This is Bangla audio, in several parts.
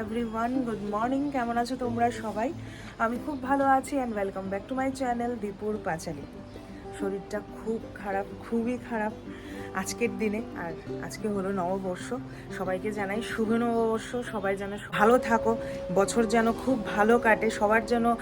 এভরিওয়ান গুড মর্নিং কেমন আছো তোমরা সবাই? আমি খুব ভালো আছি and welcome back to my channel দীপুর পাঁচালি শরীরটা খুব খারাপ, খুবই খারাপ। আজকের দিনে আর আজকে হলো নববর্ষ। সবাইকে জানাই শুভ নববর্ষ। সবাই যেন ভালো থাকো। বছর যেন খুব ভালো কাটে। সবার যেন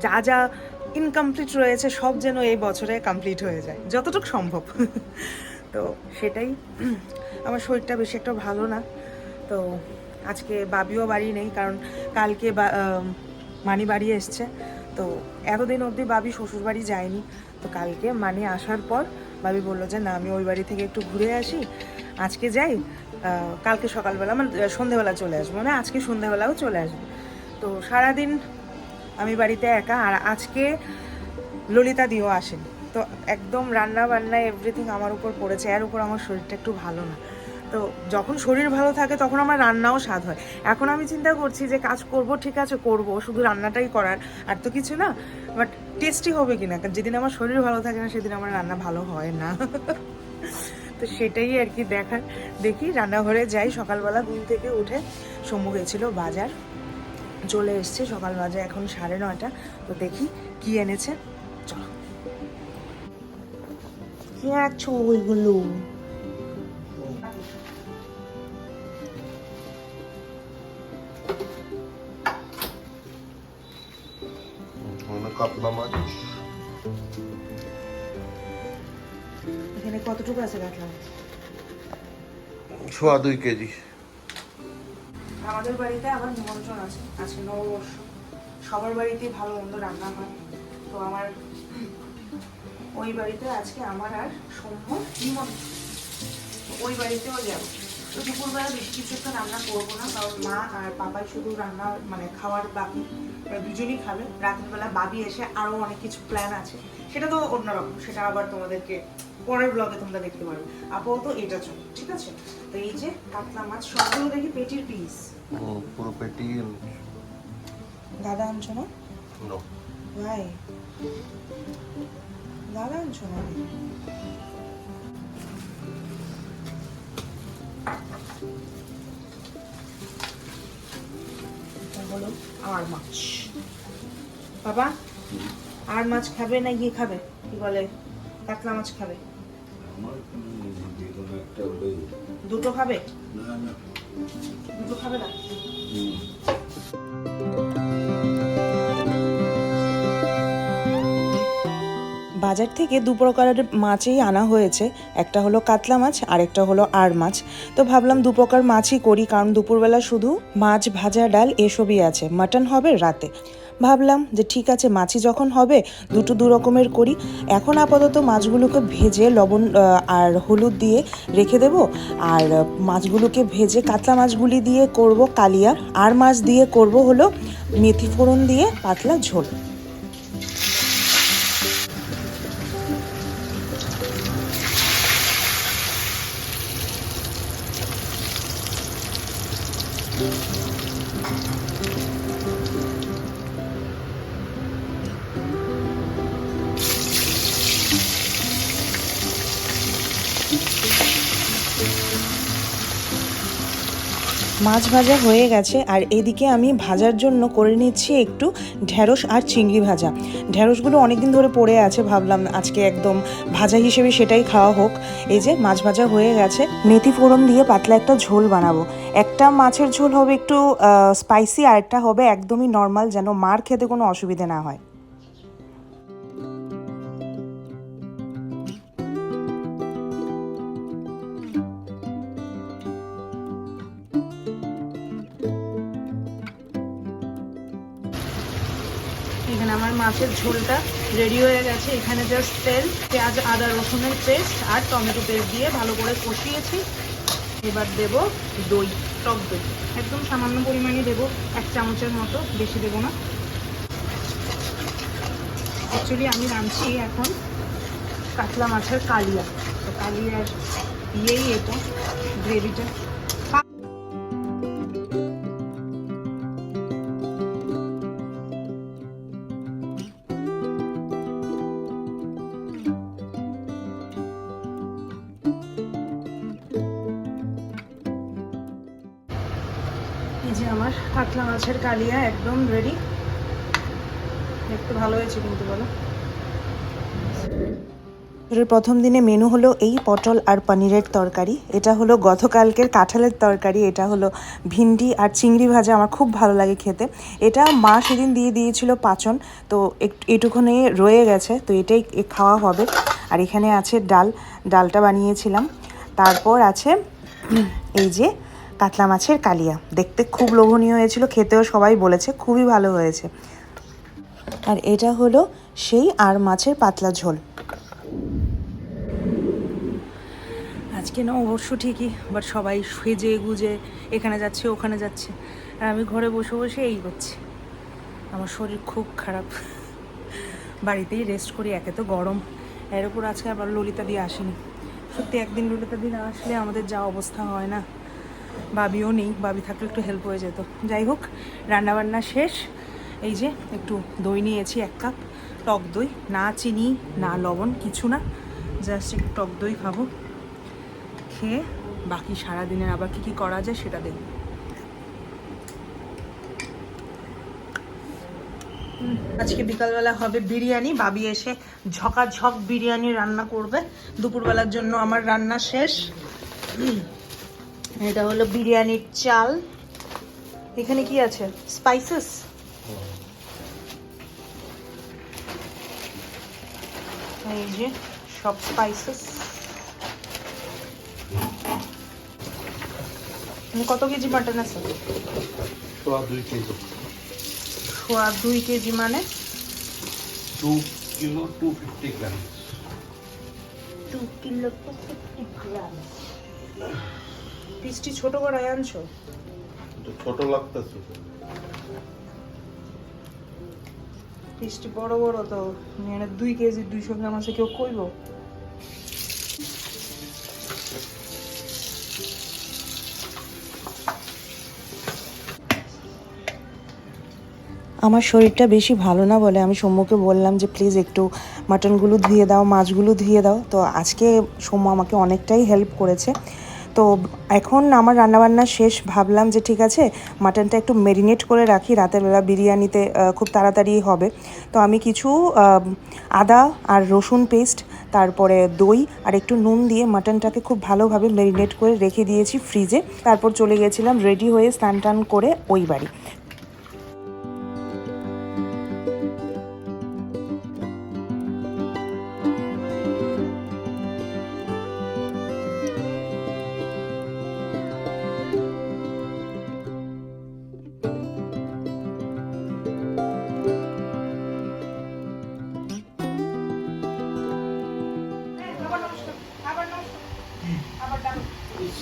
যা যা ইনকমপ্লিট রয়েছে, সব যেন এই বছরে কমপ্লিট হয়ে যায়। যতটুকু সম্ভব। তো সেটাই। আমার শরীরটা বেশি একটা ভালো না। তো আজকে বাবিও বাড়ি নেই, কারণ কালকে মানি বাড়ি এসছে। তো এতদিন অবধি বাবি শ্বশুর বাড়ি যায়নি। তো কালকে মানে আসার পর বাবি বলল যে, না, আমি ওই বাড়ি থেকে একটু ঘুরে আসি। আজকে যাই। কালকে সকালবেলা মানে সন্ধেবেলা চলে আসব। মানে আজকে সন্ধেবেলাও চলে আসব। তো সারাদিন আমি বাড়িতে একা, আর আজকে ললিতা দিও আসেন। তো একদম রান্না বান্না এভরিথিং আমার উপর পড়েছে। এর উপর আমার শরীরটা একটু ভালো না। তো যখন শরীর ভালো থাকে তখন আমার রান্নাও স্বাদ হয়। এখন আমি চিন্তা করছি যে কাজ করব, ঠিক আছে, করব, শুধু রান্নাটাই করার। আর তো কিছু না বাট টেস্টি হবে কিনা? কারণ যেদিন আমার শরীর ভালো থাকে না, সেদিন আমার রান্না ভালো হয় না। তো সেটাই আর কি দেখার। দেখি রান্নাঘরে যাই। সকালবেলা ঘুম থেকে উঠে শম্ভু গেছিল বাজার। চলে এসছে সকাল বাজে এখন সাড়ে নয়টা। তো দেখি কি এনেছে। চলো। কি আছো ওইগুলো? সোয়া দুই কেজি। আমাদের বাড়িতে আবার নিমন্ত্রণ আছে, আজকে নববর্ষ। সবার বাড়িতেই ভালো মন্দ রান্না হয়। তো আমার ওই বাড়িতে আজকে আমার আর সৌম্য নিমন্ত্রণ। ওই বাড়িতেও যাব। তো দুপুরবেলা বেশি কিছু একটা রান্না করব না, কারণ মা আর পাপাই শুধু রান্না মানে খাওয়ার বাকি ওরা দুজনই খাবে। রাতের বেলা বাবি এসে আরও অনেক কিছু প্ল্যান আছে। সেটা তো অন্যরকম, সেটা আবার তোমাদেরকে পরের ব্লগে তোমরা দেখতে পারবে আপাতত এটা চলো ঠিক আছে? তো এই যে কাতলা মাছ সবগুলো দেখি পেটির পিস হুম, পুরো পেটি দাদা আনছো না? নো ভাই দাদা আনছো না? হলো আর মাছ। বাবা আর মাছ খাবে না গিয়ে খাবে? কি বলে? কাতলা মাছ খাবে। দুটো খাবে? দুটো খাবে না? বাজার থেকে দু প্রকারের মাছই আনা হয়েছে। একটা হলো কাতলা মাছ আর একটা হলো আর মাছ। তো ভাবলাম দু প্রকার মাছই করি কারণ দুপুরবেলা শুধু মাছ ভাজা ডাল এসবই আছে। মাটন হবে রাতে। ভাবলাম যে ঠিক আছে, মাছি যখন হবে, দুটো দু রকমের করি। এখন আপাতত মাছগুলোকে ভেজে লবণ আর হলুদ দিয়ে রেখে দেব। আর মাছগুলোকে ভেজে কাতলা মাছগুলি দিয়ে করব কালিয়া। আর মাছ দিয়ে করব হলো মেথি ফোড়ন দিয়ে পাতলা ঝোল। মাছ ভাজা হয়ে গেছে আর এদিকে আমি ভাজার জন্য করে নিচ্ছি একটু ঢ্যাঁড়স আর চিংড়ি ভাজা। ঢ্যাঁড়সগুলো অনেকদিন ধরে পড়ে আছে, ভাবলাম আজকে একদম ভাজা হিসেবে সেটাই খাওয়া হোক। এই যে মাছ ভাজা হয়ে গেছে, মেথি ফোড়ন দিয়ে পাতলা একটা ঝোল বানাবো। একটা মাছের ঝোল হবে একটু স্পাইসি আর একটা হবে একদমই নর্মাল যেন মার খেতে কোনো অসুবিধে না হয়। মাছের ঝোলটা রেডি হয়ে গেছে। এখানে জাস্ট তেল, পেঁয়াজ, আদা, রসুনের পেস্ট আর টমেটো পেস্ট দিয়ে ভালো করে কষিয়েছি। এবার দেব দই, টক দই। একদম সামান্য পরিমাণে দেব, এক চামচের মতো, বেশি দেবো না। অ্যাকচুয়ালি আমি রাঁধছি এখন কাতলা মাছের কালিয়া। তো কালিয়ার দিয়েই এটা গ্রেভিটা কাতলা মাছের কালিয়া একদম রেডি দেখতে ভালো হয়েছে কিন্তু বলো। প্রথম দিনে মেনু হলো এই পটল আর পনিরের তরকারি। এটা হলো গতকালকের কাঁঠালের তরকারি। এটা হলো ভিন্ডি আর চিংড়ি ভাজা। আমার খুব ভালো লাগে খেতে। এটা মা সেদিন দিয়ে দিয়েছিল পাচন। তো একটু, এটুকুনি রয়ে গেছে। তো এটাই খাওয়া হবে। আর এখানে আছে ডাল। ডালটা বানিয়েছিলাম। তারপর আছে এই যে কাতলা মাছের কালিয়া। দেখতে খুব লোভনীয় হয়েছিল, খেতেও সবাই বলেছে, খুবই ভালো হয়েছে। আর এটা হলো সেই আর মাছের পাতলা ঝোল। আজকে না, অবশ্য ঠিকই বাট সবাই সেজে গুজে, এখানে যাচ্ছে, ওখানে যাচ্ছে। আর আমি ঘরে বসে বসে এই করছি। আমার শরীর খুব খারাপ। বাড়িতেই রেস্ট করি, একে তো গরম। এর উপর আজকে আবার ললিতা দিয়ে আসেনি। সত্যি, একদিন ললিতা দিয়ে না আসলে আমাদের যা অবস্থা হয় না। বাবিও নেই বাবি থাকলে একটু হেল্প হয়ে যেত। যাই হোক, রান্নাবান্না শেষ। এই যে একটু দই নিয়েছি, এক কাপ টক দই। না চিনি, না লবণ, কিছু না। জাস্ট একটু টক দই খাব। খেয়ে বাকি সারাদিনের আবার কী কী করা যায় সেটা দেখব। আজকে বিকালবেলা হবে বিরিয়ানি। বাবি এসে ঝকাঝক বিরিয়ানি রান্না করবে। দুপুরবেলার জন্য আমার রান্না শেষ। এটা হলো বিরিয়ানির চাল। এখানে কি আছে? স্পাইসেস এই যে সব স্পাইসেস কত কেজি মাটন আছে? সোয়া দুই কেজি। সোয়া দুই কেজি মানে? Two kilo two fifty gram two kilo two fifty gram পিসটি ছোট করায় আনছো? ছোট লাগতেছে। পিসটি বড় বড় তো মানে দুই কেজি দুইশো গ্রাম আছে কেউ কইব? আমার শরীরটা বেশি ভালো না বলে আমি সৌম্যকে বললাম যে প্লিজ একটু মাটনগুলো ধুয়ে দাও মাছগুলো ধুয়ে দাও। তো আজকে সৌম্য আমাকে অনেকটাই হেল্প করেছে। তো এখন আমার রান্নাবান্না শেষ, ভাবলাম যে ঠিক আছে, মাটনটা একটু মেরিনেট করে রাখি, রাতের বেলা বিরিয়ানিতে খুব তাড়াতাড়ি হবে। তো আমি কিছু আদা আর রসুন পেস্ট তারপরে দই আর একটু নুন দিয়ে মাটনটাকে খুব ভালোভাবে মেরিনেট করে রেখে দিয়েছি ফ্রিজে তারপর চলে গেছিলাম রেডি হয়ে স্নান টান করে ওই বাড়ি।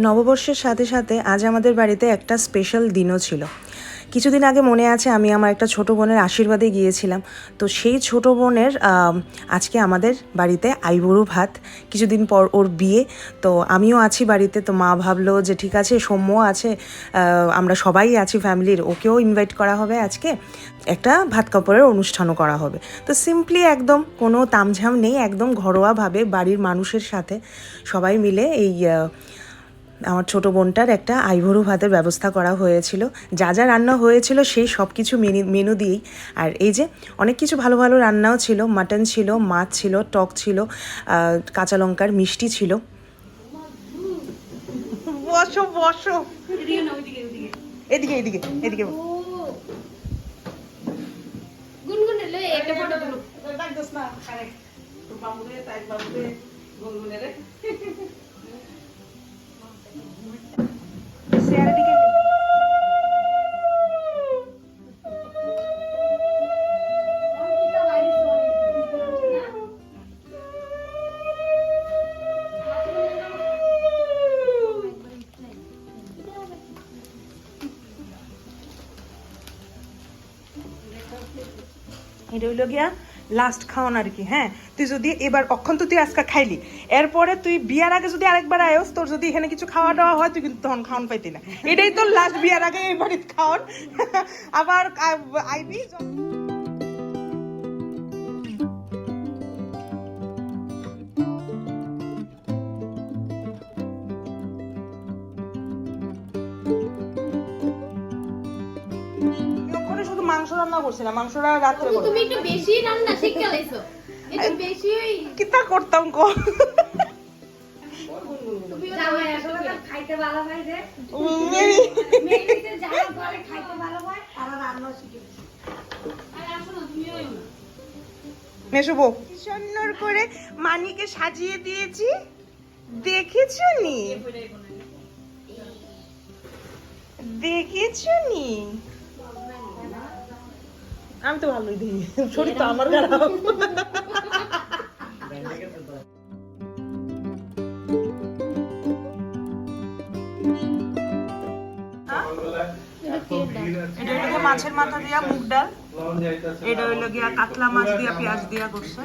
নববর্ষের সাথে সাথে আজ আমাদের বাড়িতে একটা স্পেশাল দিনও ছিল। কিছুদিন আগে মনে আছে আমি আমার একটা ছোট বোনের আশীর্বাদে গিয়েছিলাম। তো সেই ছোট বোনের আজকে আমাদের বাড়িতে আইবুড়ো ভাত, কিছুদিন পর ওর বিয়ে। তো আমিও আছি বাড়িতে, তো মা ভাবলো যে ঠিক আছে, সৌম্য আছে আমরা সবাই আছি ফ্যামিলির, ওকেও ইনভাইট করা হবে আজকে। একটা ভাত কাপড়ের অনুষ্ঠানও করা হবে। তো সিম্পলি একদম কোনো তামঝাম নেই, একদম ঘরোয়াভাবে বাড়ির মানুষের সাথে সবাই মিলে এই আমার ছোট বোনটার একটা আইভরু ভাতের ব্যবস্থা করা হয়েছিল। যা যা রান্না হয়েছিল সেই সব কিছু মেনু মেনু দিয়েই। আর এই যে অনেক কিছু ভালো ভালো রান্নাও ছিল। মাটন ছিল, মাছ ছিল, টক ছিল কাঁচা লঙ্কার মিষ্টি ছিল। বসো বসো। এদিকে এদিকে এদিকে। এটা হইল গিয়া লাস্ট খাওয়ান আর কি হ্যাঁ? তুই যদি এবার অক্ষণ তো তুই আজকে খাইলি, এরপরে তুই বিয়ার আগে যদি আরেকবার আয়োস, তোর যদি এখানে কিছু খাওয়া দাওয়া হয়, তুই কিন্তু তখন খাওয়ান পাইতি না। এটাই তোর লাস্ট বিয়ার আগে এই বাড়িতে খাওয়ান। আবার আইবি রান্না করছি না মাংসটা রাত্রে তুমি একটু বেশি রান্না শিখে লাইছো একটু বেশি কিতা করতাম কো মেশুবো সুন্দর করে মানিকে সাজিয়ে দিয়েছি দেখেছ নি দেখেছ নি আমি তো ভালোই দিই। শরীর তো আমার খারাপ। এটা হইল মাছের মাথা দিয়া মুগ ডাল। এটা গিয়া কাতলা মাছ দিয়া পেঁয়াজ দিয়া করছে।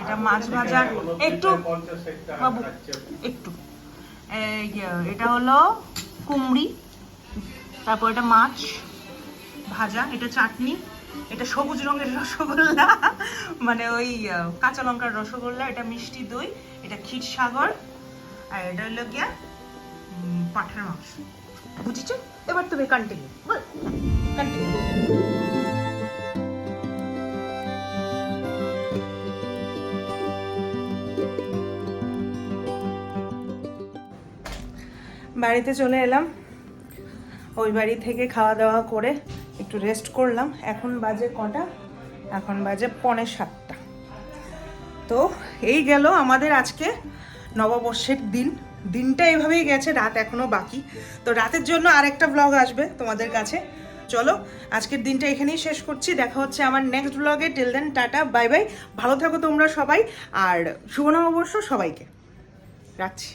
এটা মাছ ভাজার একটু বাবু একটু। এটা হলো কুমড়ি তারপর এটা মাছ ভাজা এটা চাটনি। এটা সবুজ রঙের রসগোল্লা মানে ওই কাঁচা লঙ্কার রসগোল্লা, এটা মিষ্টি দই, এটা ক্ষীর সাগর, আর এটা হলো গিয়া পাঠার মাংস। বুঝেছ এবার তুমি কন্টিনিউ কন্টিনিউ বাড়িতে চলে এলাম। ওই বাড়ি থেকে খাওয়া দাওয়া করে একটু রেস্ট করলাম। এখন বাজে কটা? এখন বাজে পনে সাতটা। তো এই গেল আমাদের আজকে নববর্ষের দিন। দিনটা এভাবেই গেছে, রাত এখনও বাকি। তো রাতের জন্য আরেকটা ব্লগ আসবে তোমাদের কাছে। চলো, আজকের দিনটা এখানেই শেষ করছি। দেখা হচ্ছে আমার নেক্সট ব্লগে till then tata bye bye ভালো থাকো তোমরা সবাই, আর শুভ নববর্ষ সবাইকে। রাখছি।